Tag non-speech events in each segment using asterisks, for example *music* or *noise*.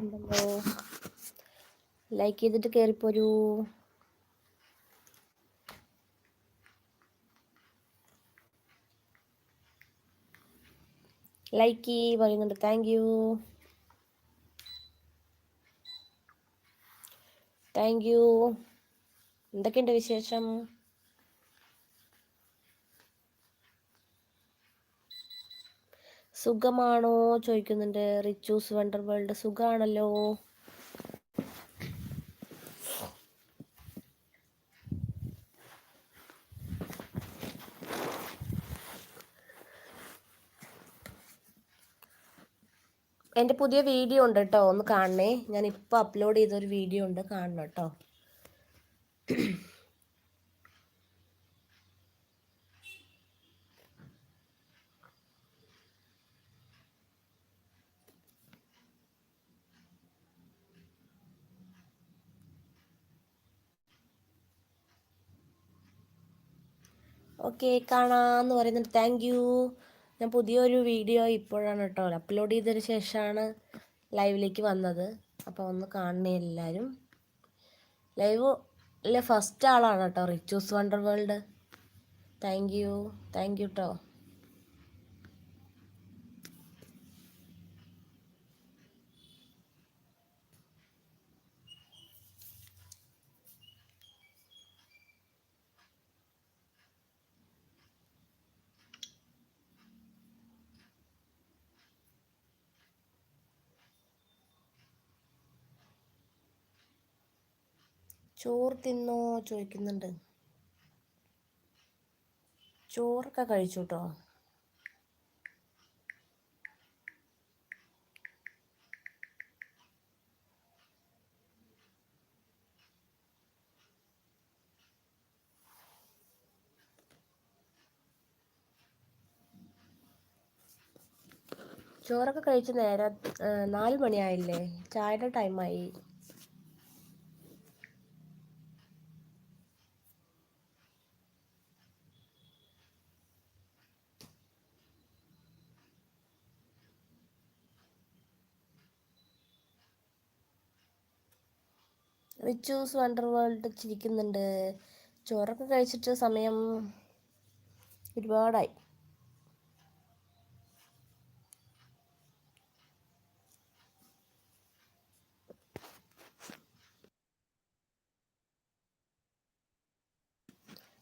കാണുന്നുണ്ടല്ലോ ലൈക്ക് ചെയ്തിട്ട് കയറിപ്പോരൂ ലൈക്ക് പറയുന്നുണ്ട്. താങ്ക് യു താങ്ക് യു എന്തൊക്കെയുണ്ട് വിശേഷം? സുഖമാണോ ചോദിക്കുന്നുണ്ട്. റിച്ചൂസ് വണ്ടർ വേൾഡ് സുഖാണല്ലോ? എന്റെ പുതിയ വീഡിയോ ഉണ്ട് കേട്ടോ. ഒന്ന് കാണണേ. ഞാൻ ഇപ്പോൾ അപ്ലോഡ് ചെയ്തൊരു വീഡിയോ ഉണ്ട്. കാണണം കേട്ടോ. ഓക്കെ കാണാമെന്ന് പറയുന്നുണ്ട്. താങ്ക് യു ഞാൻ പുതിയൊരു വീഡിയോ ഇപ്പോഴാണ് കേട്ടോ അപ്ലോഡ് ചെയ്തതിന് ശേഷമാണ് ലൈവിലേക്ക് വന്നത്. അപ്പോൾ ഒന്ന് കാണണേ എല്ലാവരും ലൈവ് അല്ലെ ഫസ്റ്റ് ആളാണ് കേട്ടോ Richu's wonder world thank you thank you കേട്ടോ ചോറ് തിന്നോ ചോദിക്കുന്നുണ്ട്. ചോറൊക്കെ കഴിച്ചു കേട്ടോ ചോറൊക്കെ കഴിച്ച് നേരം നാല് മണിയായില്ലേ? ചായയുടെ ടൈമായി റിച്ചൂസ് വണ്ടർ വേൾഡ് ചിരിക്കുന്നുണ്ട്. ചോറൊക്കെ കഴിച്ചിട്ട് സമയം ഒരുപാടായി.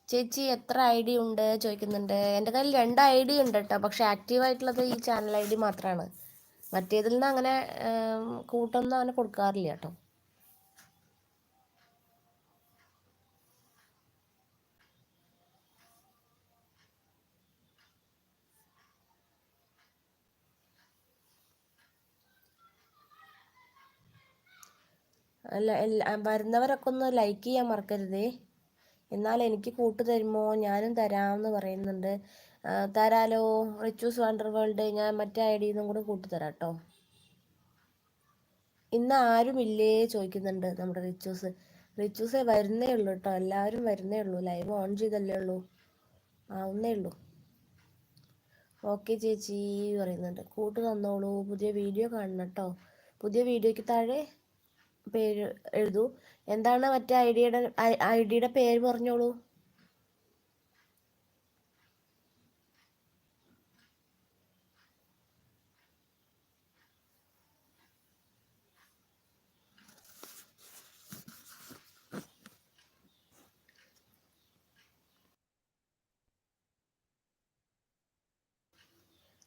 ചേച്ചി എത്ര ഐ ഡി ഉണ്ട്? ചോദിക്കുന്നുണ്ട്. എന്റെ കയ്യിൽ രണ്ട് ഐ ഡി ഉണ്ട് കേട്ടോ. പക്ഷെ ആക്റ്റീവ് ആയിട്ടുള്ളത് ഈ ചാനൽ ഐ ഡി മാത്രമാണ് മറ്റേതിൽ നിന്ന് അങ്ങനെ കൂട്ടൊന്നും അങ്ങനെ കൊടുക്കാറില്ല കേട്ടോ. വരുന്നവരൊക്കെ ഒന്ന് ലൈക്ക് ചെയ്യാൻ മറക്കരുതേ. എന്നാൽ എനിക്ക് കൂട്ട് തരുമോ? ഞാനും തരാമെന്ന് പറയുന്നുണ്ട്. തരാലോ? റിച്ചൂസ് വണ്ടർ വേൾഡ് ഞാൻ മറ്റേ ഐ ഡിയിൽ നിന്നും കൂടെ കൂട്ടിത്തരാം കേട്ടോ ഇന്ന് ആരുമില്ലേ ചോദിക്കുന്നുണ്ട് നമ്മുടെ റിച്ചൂസ്. റിച്ചൂസേ വരുന്നേ ഉള്ളൂ കേട്ടോ എല്ലാവരും വരുന്നേ ഉള്ളൂ. ലൈവ് ഓൺ ചെയ്തല്ലേ ഉള്ളൂ. ആവുന്നേ ഉള്ളൂ. ഓക്കെ ചേച്ചി പറയുന്നുണ്ട്. കൂട്ട് തന്നോളൂ. പുതിയ വീഡിയോ കാണണം കേട്ടോ പുതിയ വീഡിയോയ്ക്ക് താഴെ പേര് എഴുതൂ. എന്താണ് മറ്റേ ഐ ഡിയുടെ ഐ ഡിയുടെ പേര് പറഞ്ഞോളൂ.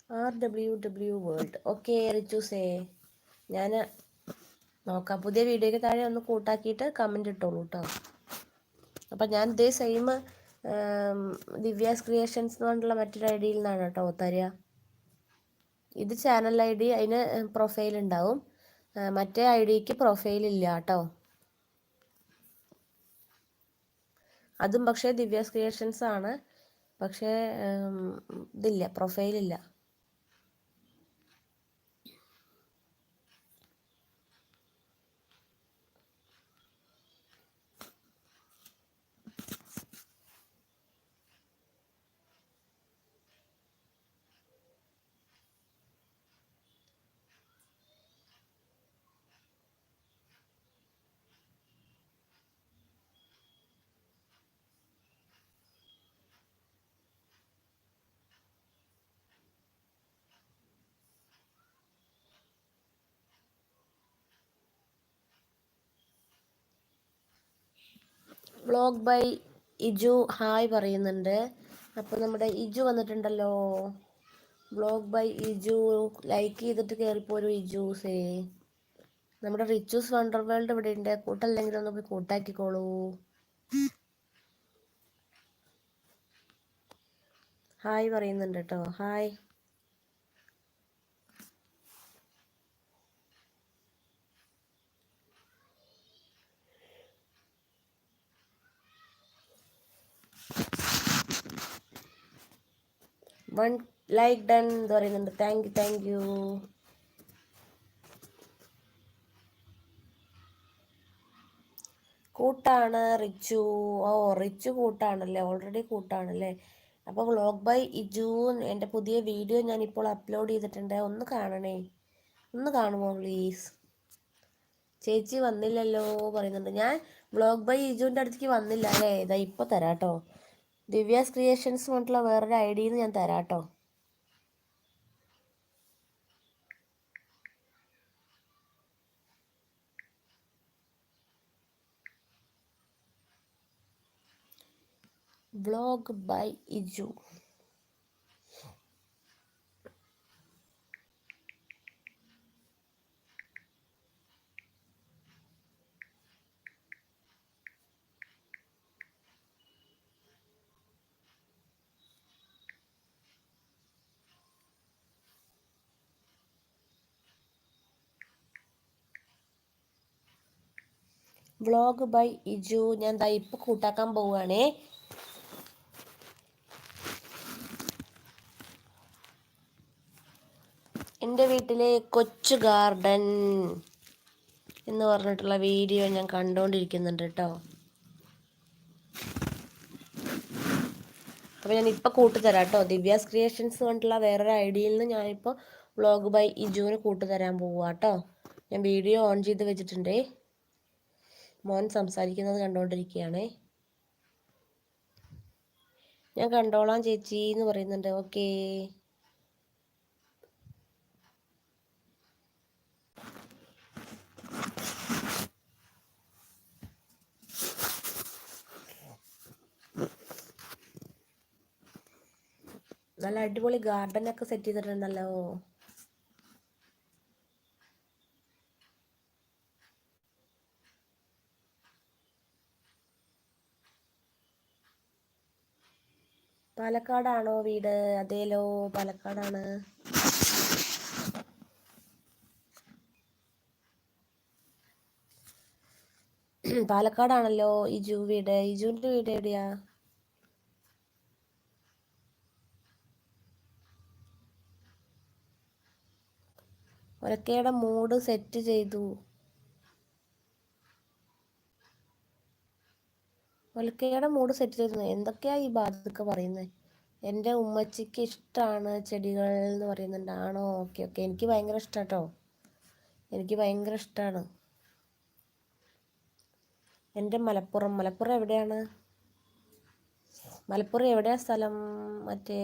R W W world okay Richu say ഞാൻ നോക്കാം പുതിയ വീഡിയോയ്ക്ക് താഴെ ഒന്ന് കൂട്ടാക്കിയിട്ട് കമന്റ് ഇട്ടോളൂ കേട്ടോ അപ്പം ഞാൻ ഇതേ സെയിം ദിവ്യാസ് ക്രിയേഷൻസ് എന്ന് പറഞ്ഞിട്ടുള്ള മറ്റൊരു ഐ ഡിയിൽ നിന്നാണ് കേട്ടോ തരിക ഇത് ചാനൽ ഐ ഡി അതിന് പ്രൊഫൈൽ ഉണ്ടാവും. മറ്റേ ഐ ഡിക്ക് പ്രൊഫൈൽ ഇല്ല കേട്ടോ അതും പക്ഷേ ദിവ്യാസ് ക്രിയേഷൻസ് ആണ്. പക്ഷേ ഇതില്ല പ്രൊഫൈലില്ല വ്ളോഗ് ബൈ ഇജു ഹായ് പറയുന്നുണ്ട്. അപ്പോൾ നമ്മുടെ ഇജു വന്നിട്ടുണ്ടല്ലോ. വ്ളോഗ് ബൈ ഇജു ലൈക്ക് ചെയ്തിട്ട് കയറിപ്പോരു ഇജൂസേ നമ്മുടെ റിച്ചൂസ് വണ്ടർ വേൾഡ് ഇവിടെ ഉണ്ട് കൂട്ടല്ലെങ്കിൽ ഒന്ന് പോയി കൂട്ടാക്കിക്കോളൂ. ഹായ് പറയുന്നുണ്ട് കേട്ടോ ഹായ് വൺ ലൈക്ക് ഡൺ എന്ന് പറയുന്നുണ്ട്. താങ്ക് യു താങ്ക് യു കൂട്ടാണ് റിച്ചു. ഓ റിച്ചു കൂട്ടാണല്ലേ? ഓൾറെഡി കൂട്ടാണല്ലേ? അപ്പോൾ വ്ളോഗ് ബൈ ഇജു എന്റെ പുതിയ വീഡിയോ ഞാൻ ഇപ്പോൾ അപ്ലോഡ് ചെയ്തിട്ടുണ്ട്. ഒന്ന് കാണണേ. ഒന്ന് കാണുമോ പ്ലീസ് ചേച്ചി വന്നില്ലല്ലോ പറയുന്നുണ്ട്. ഞാൻ വ്ളോഗ് ബൈ ഇജുവിന്റെ അടുത്തേക്ക് വന്നില്ല അല്ലേ? ഇതാ ഇപ്പോൾ തരാം കേട്ടോ ദിവ്യാസ് ക്രിയേഷൻസ് പറഞ്ഞിട്ടുള്ള വേറൊരു ഐ ഡിന്ന് ഞാൻ തരാം കേട്ടോ vlog by Iju. Vlog by Iju ഞാൻ ദാ ഇപ്പം കൂട്ടാക്കാൻ പോവുകയാണേ. എന്റെ വീട്ടിലെ കൊച്ചു ഗാർഡൻ എന്ന് പറഞ്ഞിട്ടുള്ള വീഡിയോ ഞാൻ കണ്ടുകൊണ്ടിരിക്കുന്നുണ്ട് കേട്ടോ. അപ്പോൾ ഞാൻ ഇപ്പോൾ കൂട്ടുതരാം കേട്ടോ. ദിവ്യാസ് ക്രിയേഷൻസ് പറഞ്ഞിട്ടുള്ള വേറൊരു ഐഡിയയിൽ നിന്ന് ഞാനിപ്പോൾ വ്ളോഗ് ബൈ ഇജുവിന് കൂട്ടുതരാൻ പോവുക കേട്ടോ. ഞാൻ വീഡിയോ ഓൺ ചെയ്ത് വെച്ചിട്ടുണ്ടേ. മോൻ സംസാരിക്കുന്നത് കണ്ടുകൊണ്ടിരിക്കുകയാണേ ഞാൻ കണ്ടോളാം ചേച്ചി എന്ന് പറയുന്നുണ്ട്. ഓക്കേ. നല്ല അടിപൊളി ഗാർഡൻ ഒക്കെ സെറ്റ് ചെയ്തിട്ടുണ്ടല്ലോ. പാലക്കാടാണോ വീട്? അതേലോ പാലക്കാടാണ്. പാലക്കാടാണല്ലോ ഇജു വീട്. ഇജുവിന്റെ വീട് എവിടെയാ? ഒരക്കയുടെ മൂഡ് സെറ്റ് ചെയ്തു. ഒലക്കയുടെ മൂഡ് സെറ്റ് ചെയ്തു. എന്തൊക്കെയാ ഈ ബാധൊക്കെ പറയുന്നത് എന്റെ ഉമ്മച്ചിക്ക് ഇഷ്ടമാണ് ചെടികൾ എന്ന് പറയുന്നുണ്ട്. ആണോ? Okay okay. എനിക്ക് ഭയങ്കര ഇഷ്ടമാണ് കേട്ടോ എനിക്ക് ഭയങ്കര ഇഷ്ടമാണ് എന്റെ മലപ്പുറം മലപ്പുറം എവിടെയാണ്? മലപ്പുറം എവിടെയാണ് സ്ഥലം? മറ്റേ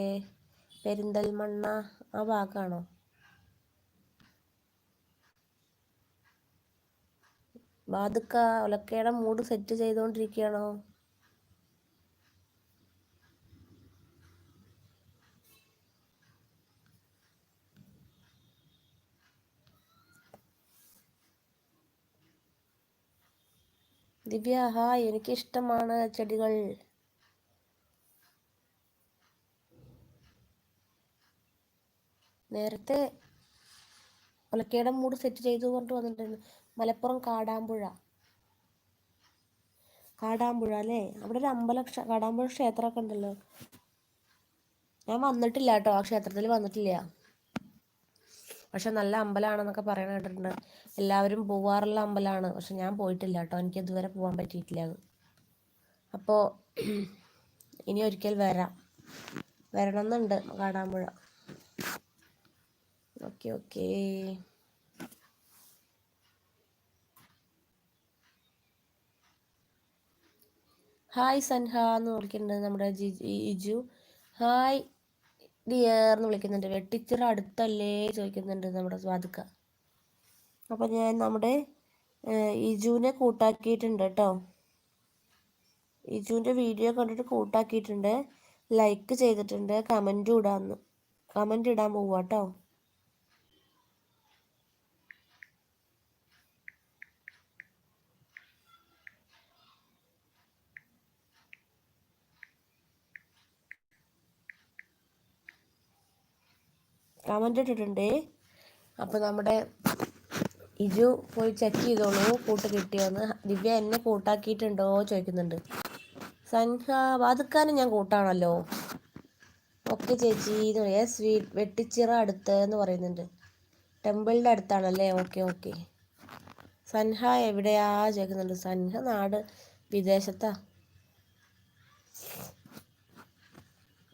പെരിന്തൽമണ്ണ ആ ഭാഗമാണോ ബാധുക്ക ഒലക്കയുടെ മൂഡ് സെറ്റ് ചെയ്തുകൊണ്ടിരിക്കുകയാണോ ദിവ്യ ഹായ്. എനിക്കിഷ്ടമാണ് ചെടികൾ. നേരത്തെ ഒലക്കയുടെ മൂട് സെറ്റ് ചെയ്തു കൊണ്ട് വന്നിട്ടുണ്ട് മലപ്പുറം കാടാമ്പുഴ. കാടാമ്പുഴ അല്ലേ? അവിടെ ഒരു അമ്പല കാടാമ്പുഴ ക്ഷേത്രമൊക്കെ ഉണ്ടല്ലോ. ഞാൻ വന്നിട്ടില്ല കേട്ടോ. ആ ക്ഷേത്രത്തിൽ വന്നിട്ടില്ല. പക്ഷെ നല്ല അമ്പലമാണെന്നൊക്കെ പറയണ കേട്ടിട്ടുണ്ട്. എല്ലാവരും പോവാറുള്ള അമ്പലമാണ് പക്ഷെ ഞാൻ പോയിട്ടില്ല കേട്ടോ. എനിക്ക് ഇതുവരെ പോകാൻ പറ്റിയിട്ടില്ല അത്. അപ്പോൾ *clears throat* ഇനി ഒരിക്കൽ വരാം. വരണമെന്നുണ്ട് Kadampuzha. Okay okay. Hi Sanha എന്ന് വിളിക്കുന്നുണ്ട് നമ്മുടെ ജിജു ഹായ്. ഡിയർ എന്ന് വിളിക്കുന്നുണ്ട് വെട്ടിച്ചിറ അടുത്തല്ലേ? ചോദിക്കുന്നുണ്ട് നമ്മുടെ സ്വാദുക്ക. അപ്പം ഞാൻ നമ്മുടെ ഇജുവിനെ കൂട്ടാക്കിയിട്ടുണ്ട് കേട്ടോ. ഇജുവിന്റെ വീഡിയോ കണ്ടിട്ട് കൂട്ടാക്കിയിട്ടുണ്ട്. ലൈക്ക് ചെയ്തിട്ടുണ്ട്. കമന്റും ഇടാമെന്ന് കമന്റ് ഇടാൻ പോവാട്ടോ കമന്റ് ഇട്ടിട്ടുണ്ട് അപ്പോൾ നമ്മുടെ ഇജു പോയി ചെക്ക് ചെയ്തോളൂ കൂട്ട് കിട്ടിയോന്ന്. ദിവ്യ എന്നെ കൂട്ടാക്കിയിട്ടുണ്ടോ ചോദിക്കുന്നുണ്ട്. സൻഹ വാതുക്കാനും ഞാൻ കൂട്ടാണല്ലോ. ഓക്കെ ചേച്ചി എന്ന് പറയാം. സ്വീറ്റ് വെട്ടിച്ചിറ അടുത്ത് എന്ന് പറയുന്നുണ്ട്. ടെമ്പിളിന്റെ അടുത്താണല്ലേ? Okay okay. സൻഹ എവിടെയാ ചോദിക്കുന്നുണ്ട്. സൻഹ നാട് വിദേശത്താ.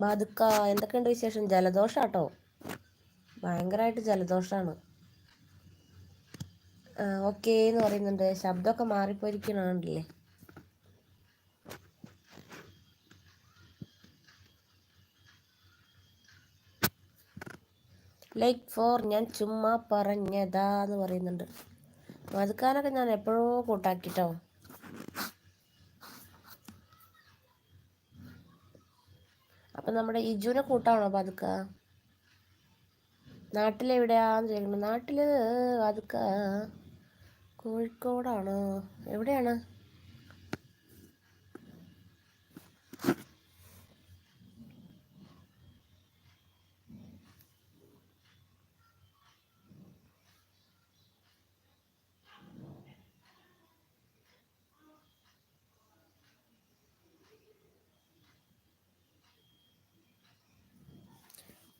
ബാധുക്ക എന്തൊക്കെയുണ്ട് വിശേഷം? ജലദോഷാട്ടോ? ഭയങ്കരമായിട്ട് ജലദോഷമാണ് ഓക്കേ എന്ന് പറയുന്നുണ്ട്. ശബ്ദമൊക്കെ മാറിപ്പോയിരിക്കണല്ലേ ലൈക്ക് ഫോർ ഞാൻ ചുമ്മാ പറഞ്ഞതാ എന്ന് പറയുന്നുണ്ട്. മതുക്കാനൊക്കെ ഞാൻ എപ്പോഴോ കൂട്ടാക്കിട്ടോ. അപ്പം നമ്മുടെ ഇജുവിനെ കൂട്ടാണോ പതുക്ക നാട്ടിലെവിടെയാന്ന് ചോദിക്കുന്നത് നാട്ടിൽ അതൊക്കെ കോഴിക്കോടാണ്. എവിടെയാണ്?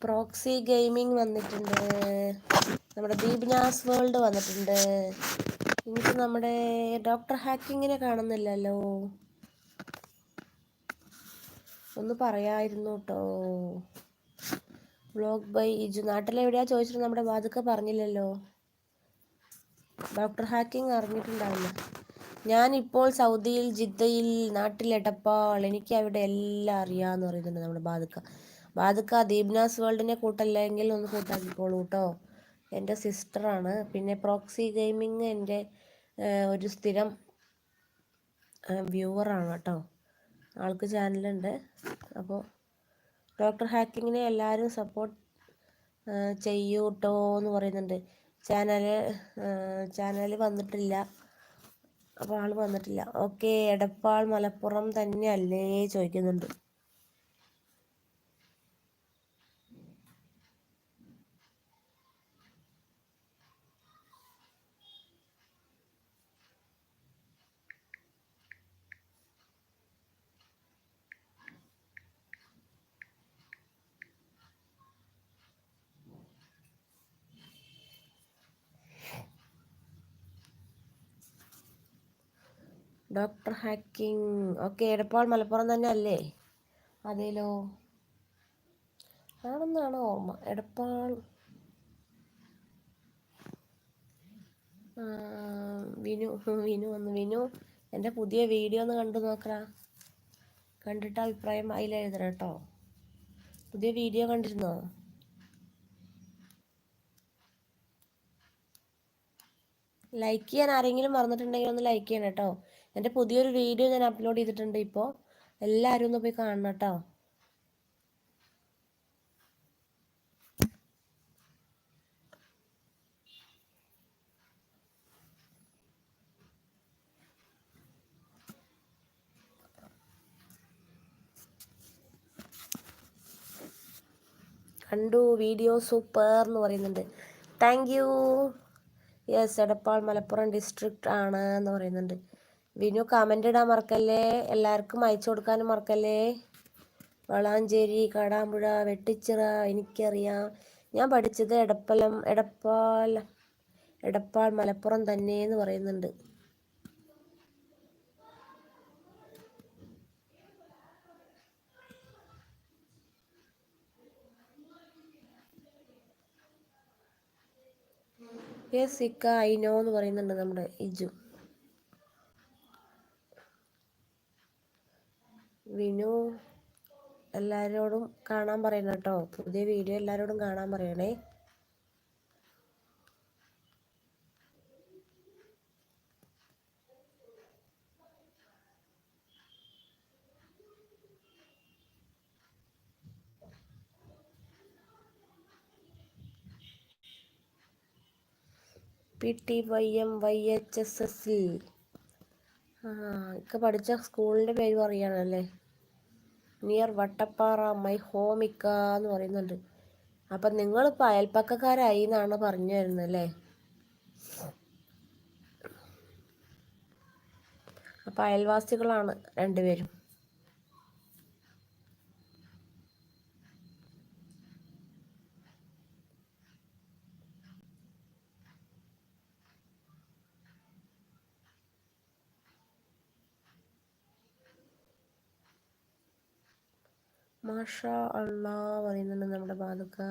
പ്രോക്സി ഗെയിമിംഗ് വന്നിട്ടുണ്ട്. നമ്മുടെ ദീപ്നാസ് വേൾഡ് വന്നിട്ടുണ്ട്. എനിക്ക് നമ്മുടെ ഡോക്ടർ ഹാക്കിങ്ങിനെ കാണുന്നില്ലല്ലോ. ഒന്ന് പറയായിരുന്നു കേട്ടോ ബ്ലോഗ് ബൈ ഇജു. നാട്ടിലെവിടെയാ ചോദിച്ചിട്ട് നമ്മുടെ വാതുക്ക പറഞ്ഞില്ലല്ലോ. ഡോക്ടർ ഹാക്കിംഗ് അറിഞ്ഞിട്ടുണ്ടാവില്ല. ഇപ്പോൾ സൗദിയിൽ ജിദ്ദയിൽ നാട്ടിലെട്ടപ്പാൾ എനിക്ക് അവിടെ എല്ലാം അറിയാമെന്ന് പറയുന്നുണ്ട് നമ്മുടെ ബാധുക്ക ബാധുക്ക ദീപ്നാസ് വേൾഡിനെ കൂട്ടല്ലെങ്കിൽ ഒന്ന് കൂട്ടാക്കിക്കോളൂ കേട്ടോ എന്റെ സിസ്റ്ററാണ്. പിന്നെ പ്രോക്സി ഗെയിമിങ് എന്റെ ഒരു സ്ഥിരം വ്യൂവറാണ് കേട്ടോ. ആൾക്ക് ചാനലുണ്ട്. അപ്പോൾ ഡോക്ടർ ഹാക്കിങ്ങിനെ എല്ലാവരും സപ്പോർട്ട് ചെയ്യൂ കേട്ടോ എന്ന് പറയുന്നുണ്ട്. ചാനൽ ചാനൽ വന്നിട്ടില്ല. അപ്പോൾ ആൾ വന്നിട്ടില്ല. ഓക്കെ എടപ്പാൾ മലപ്പുറം തന്നെ അല്ലേ ചോദിക്കുന്നുണ്ട്. Doctor hacking okay Edappal Malappuram തന്നെ അല്ലേ അതേലോ. ആണെന്നാണ് ഓർമ്മ? എടപ്പാൾ. വിനു വിനു വന്നു. വിനു എന്റെ പുതിയ വീഡിയോ ഒന്ന് കണ്ടു നോക്കടാ. കണ്ടിട്ട് അഭിപ്രായം അതിൽ എഴുതണം കേട്ടോ. പുതിയ വീഡിയോ കണ്ടിരുന്നോ? ലൈക്ക് ചെയ്യാൻ ആരെങ്കിലും മറന്നിട്ടുണ്ടെങ്കിൽ ഒന്ന് ലൈക്ക് ചെയ്യണം കേട്ടോ. എന്റെ പുതിയൊരു വീഡിയോ ഞാൻ അപ്ലോഡ് ചെയ്തിട്ടുണ്ട് ഇപ്പോൾ എല്ലാവരും ഒന്ന് പോയി കാണണം കേട്ടോ. കണ്ടു വീഡിയോ സൂപ്പർ എന്ന് പറയുന്നുണ്ട്. Thank you yes Edappal Malappuram district ആണ് എന്ന് പറയുന്നുണ്ട്. വിനു കമന്റ് ഇടാൻ മറക്കല്ലേ? എല്ലാവർക്കും അയച്ചു കൊടുക്കാനും മറക്കല്ലേ? വളാഞ്ചേരി കാടാമ്പുഴ വെട്ടിച്ചിറ എനിക്കറിയാം. ഞാൻ പഠിച്ചത് എടപ്പലം എടപ്പാൽ എടപ്പാൾ മലപ്പുറം തന്നെ എന്ന് പറയുന്നുണ്ട്. യെസ് ഇക്ക ഐ നോ എന്ന് പറയുന്നുണ്ട് നമ്മുടെ ഇജു. വിനു എല്ലാരോടും കാണാൻ പറയണം കേട്ടോ. പുതിയ വീഡിയോ എല്ലാരോടും കാണാൻ പറയണേ. P T Y M Y H S S C ആ ഇക്ക പഠിച്ച സ്കൂളിന്റെ പേര് പറയാണല്ലേ നിയർ വട്ടപ്പാറ മൈ ഹോമിക്ക എന്ന് പറയുന്നുണ്ട്. അപ്പം നിങ്ങളിപ്പോൾ അയൽപ്പക്കക്കാരായി എന്നാണ് പറഞ്ഞു വരുന്നത് അല്ലേ? അപ്പം അയൽവാസികളാണ് രണ്ടുപേരും. മാഷ അള്ളാ പറയുന്നുണ്ട് നമ്മുടെ ബാലുക്ക.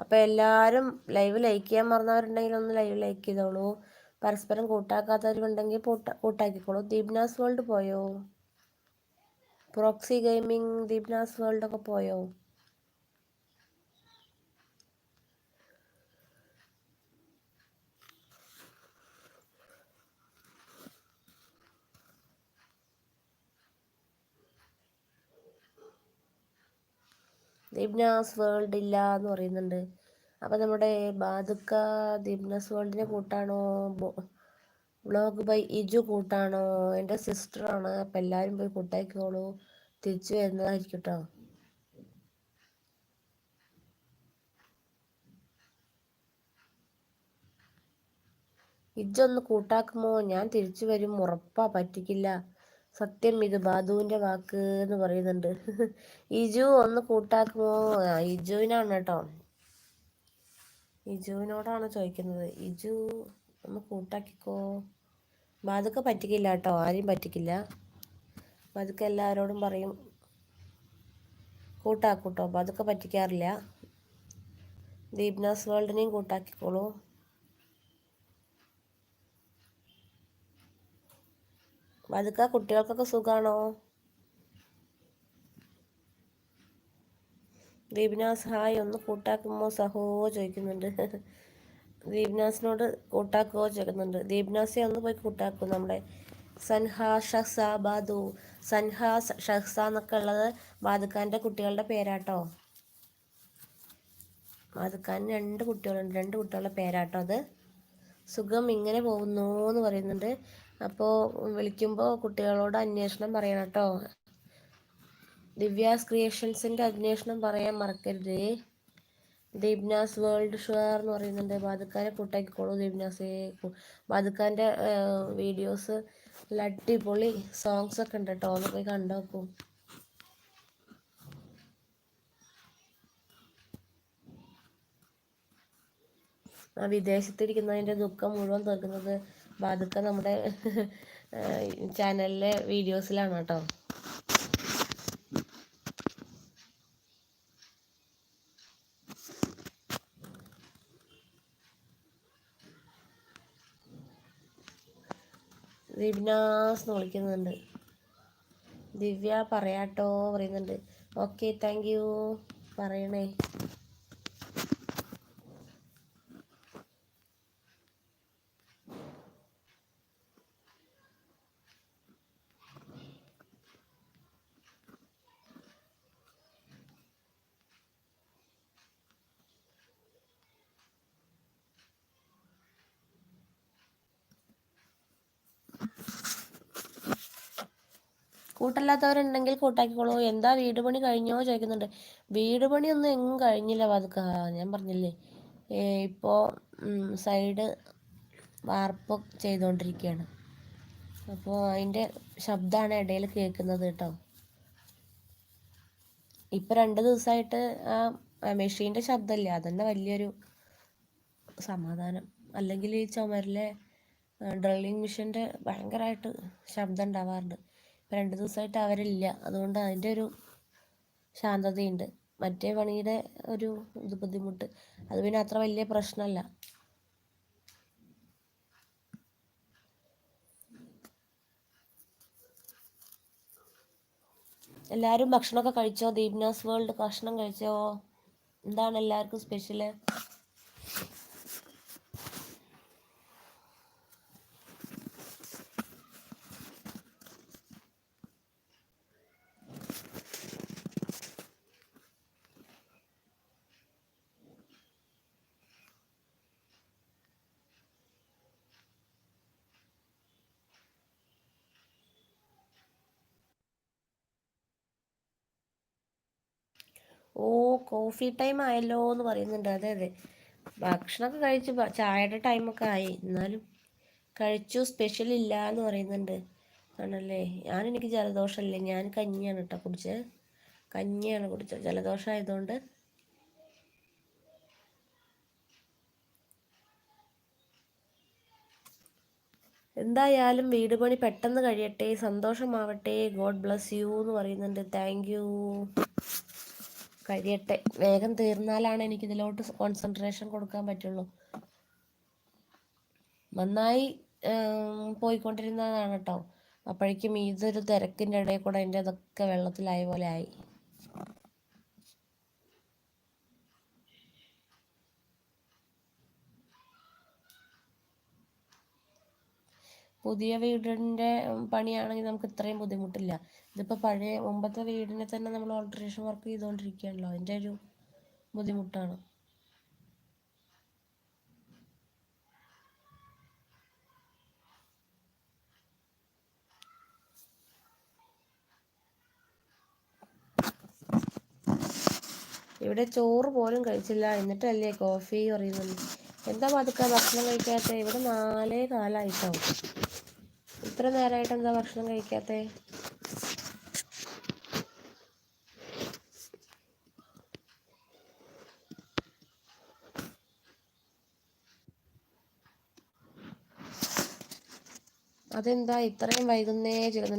അപ്പോൾ എല്ലാരും ലൈവ് ലൈക്ക് ചെയ്യാൻ മറന്നവരുണ്ടെങ്കിൽ ഒന്ന് ലൈവ് ലൈക്ക് ചെയ്തോളൂ. പരസ്പരം കൂട്ടാക്കാത്തവരുണ്ടെങ്കിൽ കൂട്ടാക്കിക്കോളൂ. ദീപ്നാസ് വേൾഡ് പോയോ? പ്രോക്സി ഗെയിമിംഗ് ദീപ്നാസ് വേൾഡ് ഒക്കെ പോയോ? ദീപ്നാസ് വേൾഡ് ഇല്ല എന്ന് പറയുന്നുണ്ട്. അപ്പം നമ്മുടെ ബാദുക്ക ദിബ്നാസ് വേൾഡിനെ കൂട്ടാണോ? Blog bye ഇജു കൂട്ടാണോ? എന്റെ സിസ്റ്ററാണ്. അപ്പം എല്ലാവരും പോയി കൂട്ടാക്കിക്കോളൂ തിരിച്ചു വരുന്നതായിരിക്കും കേട്ടോ ഇജ്ജൊന്ന് കൂട്ടാക്കുമോ? ഞാൻ തിരിച്ചു വരും. ഉറപ്പാ പറ്റിക്കില്ല. സത്യം ഇത് ബാധുവിന്റെ വാക്ക് എന്ന് പറയുന്നുണ്ട്. ഇജു ഒന്ന് കൂട്ടാക്കുമോ? ഇജുവിനാണ് കേട്ടോ. ഇജുവിനോടാണ് ചോദിക്കുന്നത്. ഇജു ഒന്ന് കൂട്ടാക്കിക്കോ. ബാധുക്ക പറ്റിക്കില്ല കേട്ടോ. ആരെയും പറ്റിക്കില്ല. ബാധുക്ക എല്ലാവരോടും പറയും. കൂട്ടാക്കൂട്ടോ ബാധുക്ക പറ്റിക്കാറില്ല. ദീപ്നാസ് വേൾഡിനെയും കൂട്ടാക്കിക്കോളൂ. വതുക്ക കുട്ടികൾക്കൊക്കെ സുഖാണോ? ദീപ്നാസ് ഹായ് ഒന്ന് കൂട്ടാക്കുമോ? സഹോ ചോദിക്കുന്നുണ്ട്. ദീപ്നാസിനോട് കൂട്ടാക്കുമോ ചോദിക്കുന്നുണ്ട്. ദീപ്നാസെ ഒന്ന് പോയി കൂട്ടാക്കും. നമ്മുടെ സൻഹാ ഷഹ്സ ബാദു. സൻഹ ഷഹ്സ എന്നൊക്കെ ഉള്ളത് ബാദുഖാന്റെ കുട്ടികളുടെ പേരാട്ടോ. ബാദുഖാൻ രണ്ട് കുട്ടികളുണ്ട്. രണ്ട് കുട്ടികളുടെ പേരാട്ടോ അത്. സുഖം ഇങ്ങനെ പോകുന്നു എന്ന് പറയുന്നുണ്ട്. അപ്പോൾ വിളിക്കുമ്പോൾ കുട്ടികളോട് അന്വേഷണം പറയണം കേട്ടോ ദിവ്യാസ് ക്രിയേഷൻസിന്റെ അന്വേഷണം പറയാൻ മറക്കരുത്. ദീപ്നാസ് വേൾഡ് ഷുവർ എന്ന് പറയുന്നുണ്ട്. ബാദുക്കാനെ കൂട്ടാക്കിക്കോളൂ ദീപ്നാസ്. ബാദുക്കാന്റെ വീഡിയോസ്. അടിപൊളി സോങ്സ് ഒക്കെ ഉണ്ട് കേട്ടോ ഒന്ന് പോയി കണ്ടു വിദേശത്തിരിക്കുന്നതിന്റെ ദുഃഖം മുഴുവൻ തീർക്കുന്നത് ബാധുക്ക നമ്മുടെ ചാനലിലെ വീഡിയോസിലാണ് കേട്ടോ. ദിവ്നാസ് എന്ന് വിളിക്കുന്നുണ്ട്. ദിവ്യ പറയാട്ടോ പറയുന്നുണ്ട്. Okay thank you. പറയണേ. കൂട്ടല്ലാത്തവരുണ്ടെങ്കിൽ കൂട്ടാക്കിക്കോളൂ. എന്താ വീട് പണി കഴിഞ്ഞോ ചോദിക്കുന്നുണ്ട്. വീട് പണിയൊന്നും എങ്ങും കഴിഞ്ഞില്ല പതുക്ക ഞാൻ പറഞ്ഞില്ലേ. ഇപ്പോൾ സൈഡ് വാർപ്പ് ചെയ്തുകൊണ്ടിരിക്കുകയാണ് അപ്പോൾ അതിന്റെ ശബ്ദമാണ് ഇടയിൽ കേൾക്കുന്നത് കേട്ടോ. ഇപ്പം രണ്ട് ദിവസമായിട്ട് ആ മെഷീന്റെ ശബ്ദമില്ല അതന്നെ വലിയൊരു സമാധാനം. അല്ലെങ്കിൽ ഈ ചുമരിലെ ഡ്രില്ലിങ് മെഷീന്റെ ഭയങ്കരമായിട്ട് ശബ്ദം ഉണ്ടാവാറുണ്ട്. രണ്ട് ദിവസമായിട്ട് അവരില്ല. അതുകൊണ്ട് അതിന്റെ ഒരു ശാന്തതയുണ്ട്. മറ്റേ പണിയുടെ ഒരു ഇത് ബുദ്ധിമുട്ട്. അത് പിന്നെ അത്ര വലിയ പ്രശ്നമല്ല. എല്ലാവരും ഭക്ഷണമൊക്കെ കഴിച്ചോ? ദീപ്നാസ് വേൾഡ് ഭക്ഷണം കഴിച്ചോ? എന്താണ് എല്ലാവർക്കും സ്പെഷ്യൽ? ഓ കോഫി ടൈം ആയല്ലോ എന്ന് പറയുന്നുണ്ട്. അതെ അതെ. ഭക്ഷണമൊക്കെ കഴിച്ച് ചായയുടെ ടൈമൊക്കെ ആയി. എന്നാലും കഴിച്ചു സ്പെഷ്യൽ ഇല്ല എന്ന് പറയുന്നുണ്ട്. ആണല്ലേ? ഞാൻ എനിക്ക് ജലദോഷമല്ലേ? ഞാൻ കഞ്ഞിയാണ് കേട്ടോ കുടിച്ചത് കഞ്ഞിയാണ് കുടിച്ചത്. ജലദോഷം ആയതുകൊണ്ട്. എന്തായാലും വീട് പണി പെട്ടെന്ന് കഴിയട്ടെ സന്തോഷമാവട്ടെ. ഗോഡ് ബ്ലസ് യു എന്ന് പറയുന്നുണ്ട്. താങ്ക് യു കഴിയട്ടെ. വേഗം തീർന്നാലാണ് എനിക്ക് ഇതിലോട്ട് കോൺസെൻട്രേഷൻ കൊടുക്കാൻ പറ്റുള്ളൂ. നന്നായി പോയിക്കൊണ്ടിരുന്നതാണ് കേട്ടോ അപ്പോഴേക്കും ഇതൊരു തിരക്കിന്റെ ഇടയിൽ കൂടെ എന്റെ അതൊക്കെ വെള്ളത്തിലായ പോലെ ആയി. പുതിയ വീടിന്റെ പണിയാണെങ്കിൽ നമുക്ക് ഇത്രയും ബുദ്ധിമുട്ടില്ല. ഇതിപ്പോൾ പഴയ മുമ്പത്തെ വീടിനെ തന്നെ നമ്മൾ ഓൾട്ടറേഷൻ വർക്ക് ചെയ്തുകൊണ്ടിരിക്കുകയാണല്ലോ അതിന്റെ ഒരു ബുദ്ധിമുട്ടാണ്. ഇവിടെ ചോറ് പോലും കഴിച്ചില്ല. എന്നിട്ടല്ലേ കോഫി പറയുന്നത്? എന്താ പതുക്കെ ഭക്ഷണം കഴിക്കാത്ത? ഇവിടെ നാലേ കാലായിട്ടാവും ഇത്ര നേരമായിട്ട് എന്താ ഭക്ഷണം കഴിക്കാത്തേ? അതെന്താ ഇത്രയും വൈകുന്നേ ചെയ്യുന്നത്